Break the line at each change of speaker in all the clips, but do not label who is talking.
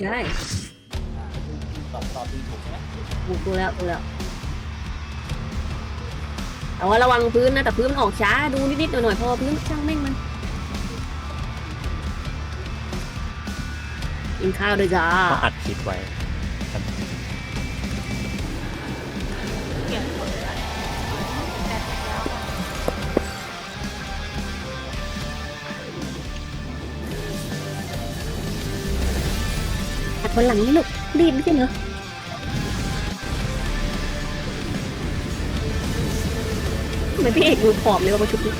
ใช่
ตอบตอบดีถูกใช่ไหม
ถูกตัวแล้วตัวแล้วแต่ว่าระวังพื้นนะแต่พื้นมันออกช้าดูนิดๆหน่อยๆพอพื้นช่างแม่งมันกินข้าวด้วยจ้า
ต้องอัดคลิปไว้
วั
นหลังนี่ลูกรีบไม่ใช่เหรอทำไมพี่เอกดูผอมเลยว่าประชุดนี้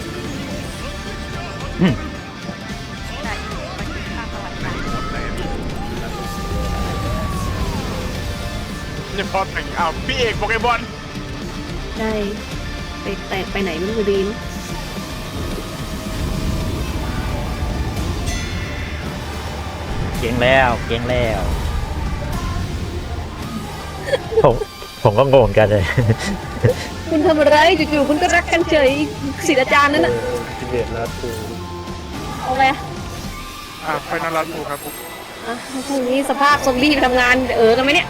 ได้ไปกินข้าวสวัสดิ์ค่ะ
เนี่ยพอแต่งอ้าวพี่เอกโปเกมอน
ได้ไปแต่ไปไหนไม่รู้ดีนะ
เก่งแล้ว เก่งแล้ว ผมผมก็งงกันเลย
คุณทำอะไรจู่ๆคุณก็รักกันเฉยศิลอาจารย์นั่นน่ะ
จิเบตแล้วคือ
เอาไปอะ
อ่าไฟนอลรันทูครับ
อะพรุ่งนี้สภาพซอมบี้ไปทำงานเออกันไหมเนี่ย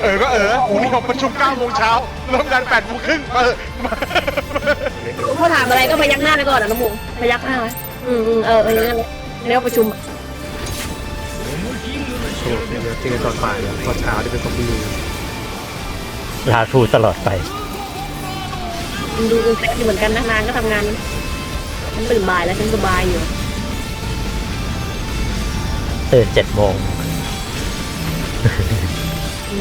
เออ ก็เออพรุ่งนี้ผมประชุม9โมงเช้าเริ่มงาน8โมงครึ่งเออมา
เขาถามอะไรก็พยักหน้าไปก่อนนะน้องหมูพยักหน้าไว้อืมอืมเออเออนั่นแหละแล้วประชุมอะ
ถูกเนี่ยเดี๋ยวเจอตอนบ่ายเนี่ยตอนเช้าที่เป็นซอมบี้
ลาทูตลอดไป
มันดูเป็นแซ่บอยู่เหมือนกันนะนานก็ทำงานฉันตื่นบ่ายแล้วฉันสบายอยู่
ตื่นเจ็ดโมง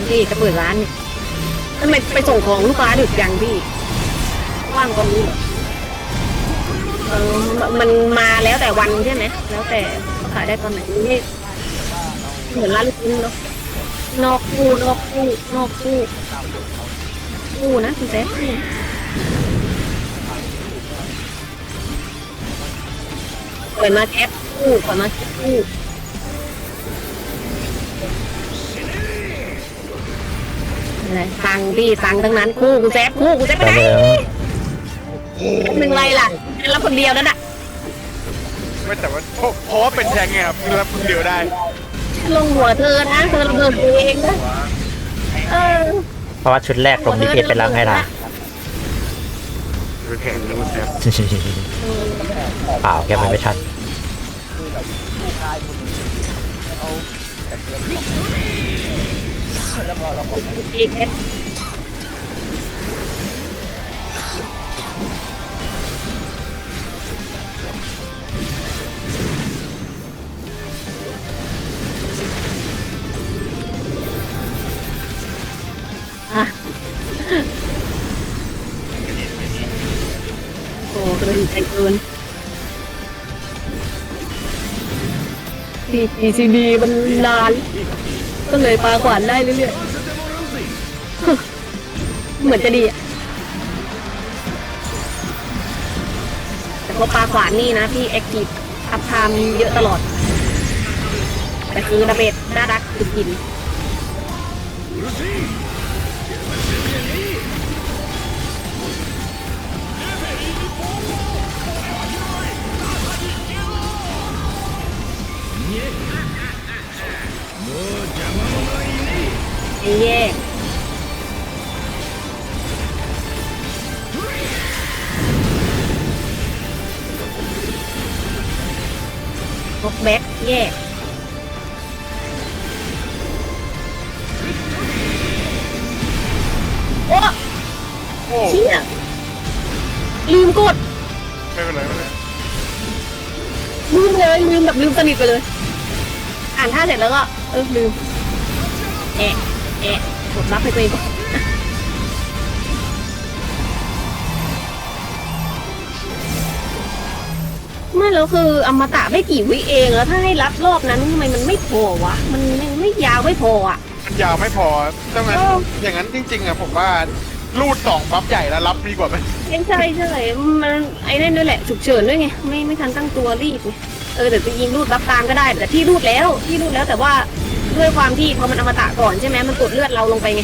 พี่จะเปิดร้านเนี่ยทำไมไปส่งของลูกค้าดึกยังพี่ว่างตอนนี้เหรอเออมันมาแล้วแต่วันใช่ไหมแล้วแต่เขาขายได้ตอนไหนนี่เหมือนร้านลูกชิ้นเนาะนอกคู่นอกคู่นอกคู่ คู่นะคุณแจ๊คคู่เปิดมาแจ๊คคู่เปิดมาแจ๊คคู่อะไรตังค์พี่ตังค์ทั้งนั้นคู่กูแจ๊คคู่กูแจ๊คไป
ตอน
ไหน
นี้
หนึ่งไรล่ะแล้วคนเดียวนั่นน่ะ
ไม่แต่ว่าเพราะเพราะว่าเป็นแทงไงครับรับคนเดียวได้
ลงหัวเธอนะเธอระเบิดตัวเองนะเออ
เพ ราะว่าชุดแรกลงดีเอไปแล้วไงล่ะ
เป็นแข่งแล้วมันแซ่บ
เปล่าแกมันไม่ทัน
ผู้ชายคนหนึ่งเขาแต่เพื่อนบอกแล้วพอเ PCB
มันนาน ก็เลยปลาขวานได้เรื่อยๆ เหมือนจะดีอะแต่พอปลาขวานนี่นะพี่แอคทีฟอัพไทม์เยอะตลอด แต่คือระเบิดน่ารักสุดกิน อ้แย่บล็อกแบ็กแย่โอ้
โอ้
เชี่ยลืมกด
ไม่เป็นไรไม่เป็นไร
ลืมเลยลืมแบบลืมสนิทไปเลย อ่านท่าเสร็จแล้วก็ เออลืมแอะ แอะกดรับให้ตัวเองก่อนไม่แล้วคืออมตะไม่กี่วิเองแล้วถ้าให้รับรอบนั้นทำไมมันไม่พอวะ มันยังไม่ยาวไม่พออะ
มันยาวไม่พอดังนั้น
เออ
อย่างนั้นจริงๆอะผมว่ารูดสองบัฟใหญ่แล้วรับดีกว่าไหม
ใช่ใช่ใช่มันไอ้นั่นด้วยแหละฉุกเฉินด้วยไงไม่ไม่ทันตั้งตัวรีบไงเออแต่จริงๆรูดรับตามก็ได้ แต่ที่รูดแล้วที่รูดแล้วแต่ว่า ด้วยความที่พอมันอมตะก่อนใช่ไหมมันกดเลือดเราลงไปไง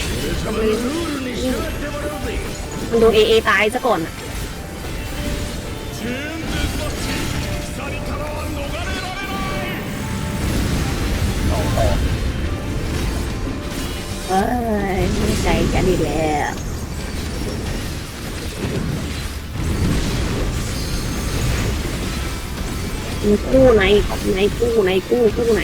มันโดนเอเอตายซะก่อนอะเอ้ยไม่ใจกันอีกแล้วมีกู้ไหน ไหนกู้ไหนกู้กู้ไหน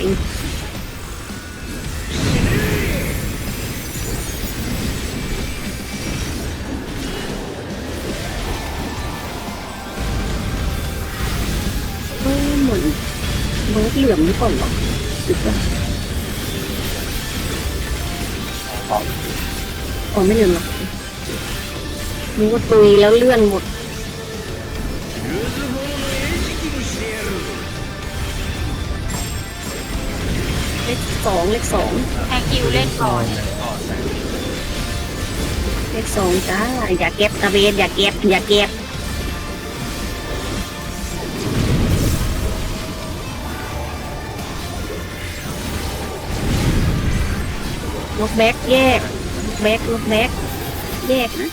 เบิร์ดเหลือมหรือเปล่าหรอหรือเปล่าอ๋อไม่เหลือมหรอกนึกว่าตุยแล้วเลื่อนหมดเลขสองเลขสอง
แทงคิวเล่นก่อน
เลขสองจ้าอย่าเก็บตะเวนอย่าเก็บอย่าเก็บ ลกแบ็กแยกลกแบ็กลกแบ็กแยกนะ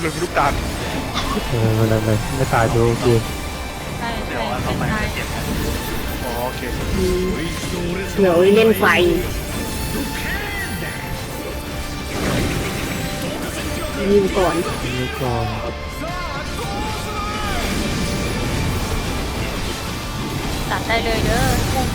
เรื่องลูกตาล
เออมันอะไรไม่ตายดูดู
ใช่ใช่เป็นได้
อ๋อโอเค
อืมเดี๋ยวเล่นไฟยิงก่อน
นี่ก่อน
ตัดได้เลยเด้อพุ่ง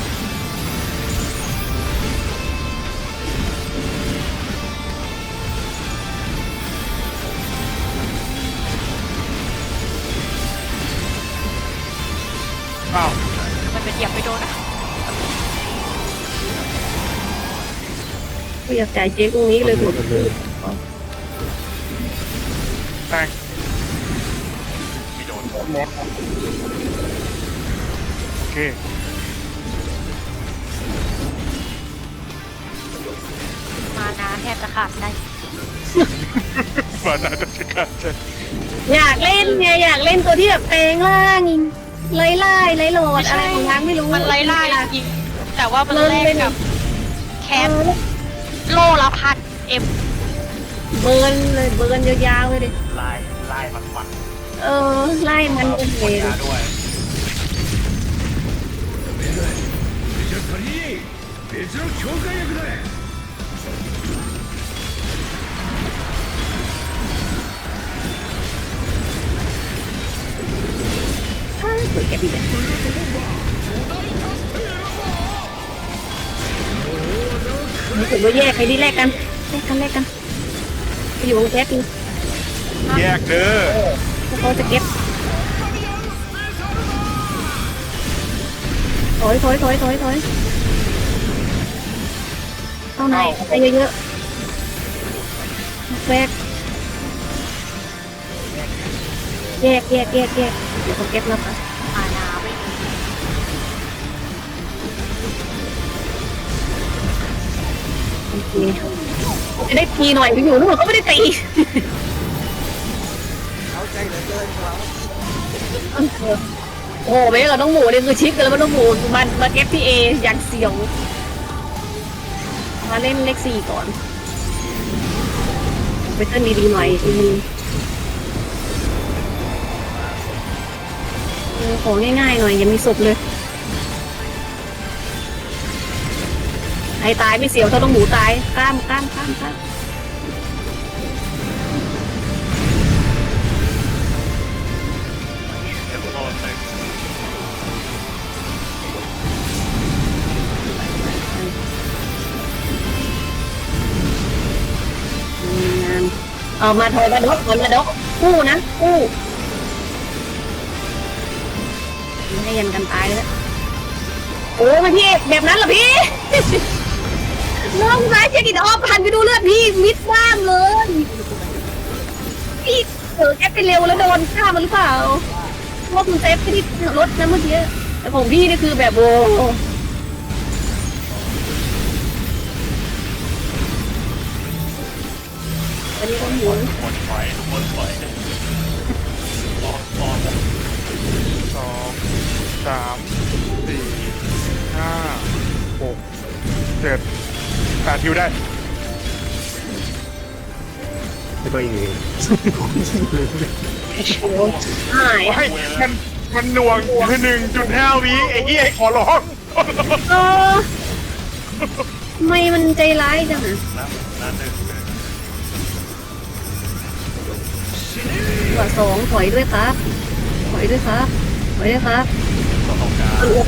อ้าว
มันเป็นเหยียบไปโดนนะ
ไม่อยากจ่ายเจ๊ตรงนี้เลยหมด
เลย
แตงไม่โดนโอ เค
มานาแทบจะขาดได้
มาน่าจะใช่กันใช่
อยากเล่นไงอยากเล่นตัวที่แบบแปลงร่างไล่ไล่ไล่โหลดอะไรของทางไม่รู้
มันไล่ไล่จริงแต่ว่ามัน
เริ่ม
แลก
เล่น
กับแค
เอ
ส
อ
โลละพันเอ็ม
เบิร์นเลยเบิร์นยาวๆเลยดิ
ไล่ไล่มันฟัน
เออไล่มันโอเคเลย
ด้วย
อ้าวเปิดแกะดีแบบรู้สึกว่าแยกไปที่แรกกันแลกกันแลกกันไปอยู่วงแคสอยู่
แยกเด้อ
พวกเขาจะเก็บถอยถอยถอยถอยถอย เข้าในไปเยอะๆแบกแยกแยกแยกแยกเดี๋ยวเขาเก็บแล้วค่ะ
มานาไม่มี
โอเคจะได้ตีหน่อยอยู่นู่นก็ไม่ได้ตี
เอาใจเหลือเกินเรา
โอ้โหไม่กับน้องหมูเนี่ยคือชิปกันแล้วมันน้องหมูมันมาเก็บที่เออย่างเสียว มาเล่นเลขสี่ก่อนไปเต้นดีๆหน่อยทีนึงเออของง่ายๆหน่อยอย่ามีศพเลยไอ้ตายไม่เสียวเท่าต้องหมูตาย กล้ามกล้ามกล้ามกล้าม เอามาถอยมาดกถอยมาดกกู้นะกู้ให้ยันกันตายแล้วโอ้มาพี่แบบนั้นเหรอพี่น้องซ้ายเจ๊กินออฟหันไปดูเลือดพี่มิดว่างเลยพี่เออแกไปเร็วแล้วโดนฆ่ามันหรือเปล่าว่าคุณเซฟที่รถนะเมื่อกี้แต่ของพี่นี่คือแบบโอ้ อันนี้ต้องหมุน
สองสามสี่ห้าหกเจ็ดแปดทิวได้
แล้วก็เอ
หาย
ให้มันมันหน่วงคือหนึ่งจุดห้าวิไอ้เหี้ยขอร้อง
เออทำไมมันใจร้ายจังอะ ตัวสองถอยด้วยครับ ถอยด้วยครับ ถอยด้วยครับ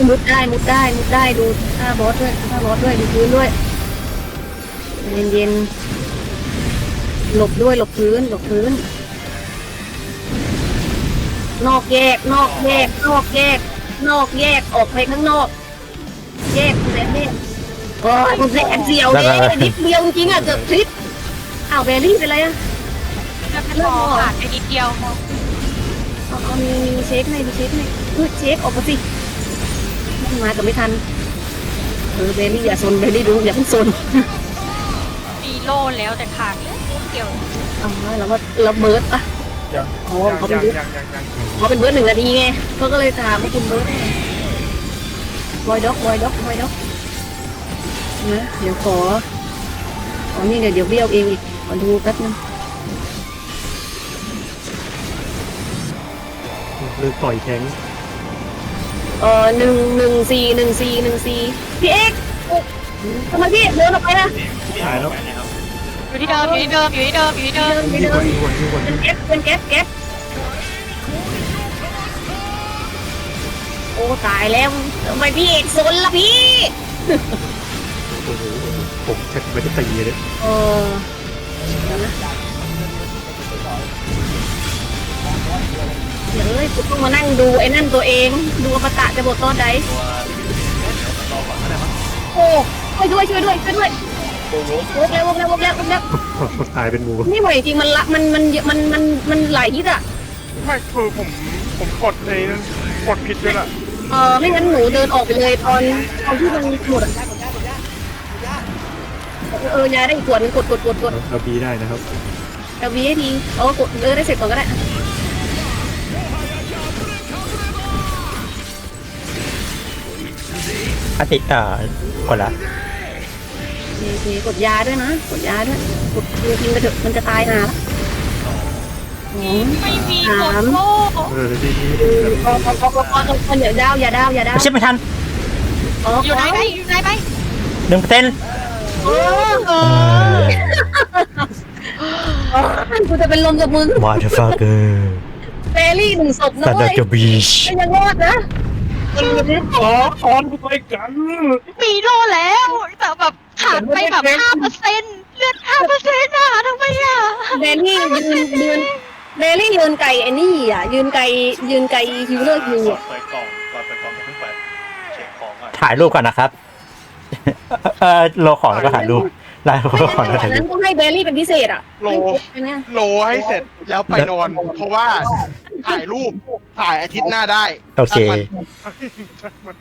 มุดได้มุดได้มุดได้ดูท่าบอสด้วยท่าบอสด้วยดูพื้นด้วย เย็นเย็นหลบด้วยหลบพื้นหลบพื้น นอกแยก นอกแยก นอกแยก นอกแยกออกไปข้างนอก แยกคุณแม่เนี่ยโอ้ยคุณแม่เสียวเลยนิดเดียวจริงอะเกือบทริปอ้าวแบรี่เป็นไรอะ
พอขาดไปนิดเดียว
เอาเอามีมีเช็คให้มีเช็คให้เออเช็คออกมาสิไม่มากับไม่ทันเออเบลลี่อย่าซนเบลลี่ดูอย่าเพิ่งซน
มีโล่แล้วแต่ขาดนิดเดียว
เอาแล้วก็เราเบิร์ดอะ
ยัง
อ๋อ
ยัง
เขาเป็
ยั
น
ง
เบิร์ด
ยังยังยัง
เขาเป็นเบิร์ดหนึ่งนาทีไงเขาก็เลยถามว่าคุณเบิร์ดบอยด็อกบอยด็อกบอยด็อกนะเดี๋ยวขออ๋อนี่เดี๋ยวเดี๋ยวเบี้ยวเองอีกขอดูแป๊บนึง
ลือกต่อยแข็ง
เออหนึ่งหนึ่งสี่หนึ่งสี่หนึ่งสี่พี่เอกทำไมพี่เดินออกไปนะ
ตายแล้ว
อยู่ที่เดิมอยู่ที่เดิมอยู่ที่เดิมอยู่ที่เดิม
เดินไป
ที่
เดิ
คนนที่คนที่คน
เป็นแก๊ปเป็นแก๊ปแก๊ปโอ้ตายแล้วทำไมพี่เอกซนล่ะพี่
โอ้โหผมแทบไม่ได้ตีเลย
เออ เดี๋ยวนะเดี๋ยวเลยกูต้องมานั่งดูไอ้นั่นตัวเอง ดูอมตะจะบทตอนใดโอ้ช่วยด้วยช่วยด้วยช่วยด้วยวกแล้ววกแล้ววกแล้ววกแล้ว
ตายเป็นหมู
ไม่ไหวจริงมันละมันมันมันมันมันหลายฮิตอะ
ไม่คือผมผมกดในนั้นกดผิดด้วยล่ะ
เออไม่งั้นหนูเดินออกไปเลยตอนตอนที่มันหมดอะเออยาได้อีกขวดนึงกดกดกดกด
เราบีได้นะครับ
เอาวีให้ทีเออกดเออได้เสร็จก่อนก็ได้
อาทิตย์อ่ากดละ
โอเคกดยาด้วยนะ กดยาด้วย กดคือทิ้งไปเถอะมันจะตายหาละสอง
ไม่มีกดโล่
เออที่นี่
พอพอพอพอพอพออย่าดาวอย่าดาวอย่าดาว
ไม่ใช่ไม่ทัน
อ๋อ
อยู่ไหนไปอยู่ไหนไป
หนึ่งเปอร์เซ็นต์
โอ้กูจะเป็นลมกับมึง
มาเถอะฟาเกอร์
เบลลี่หนึ่งศพนะ
ซันเดอ
เว้ย
ร์จูบีช
ก็ยังรอดนะ
ขอคอนกูไปกัน
มีโล่แล้วแต่แบบขาดไปแบบห้าเปอร์เซ็นต์เลือดห้าเปอร์เซ็นต์อะทำไมอะ
เบลลี่ยืนยืนเบลลี่ยืนไก่ไอ้นี่อะยืนไก่ยืนไก่ฮิวเลอร์ฮิวอะ
เปิดกล่องก่อนเปิดกล่องอย่าเพิ่งเปิดเช็คของก่อน
ถ่ายรูปก่อนนะครับ เออโลของแล้วก็ถ่ายรูป ไลน์โล
ไม่
ของแล้ว
แต่
ถ่ายรู
นั้นต้องให้เบลลี่เป็นพิเศษอะ
โล
ให้เนี่ย
โลให้เสร็จแล้วไปนอน เพราะว่าถ่ายรูปถ่ายอาทิตย์หน้าได้
โอเค
มัน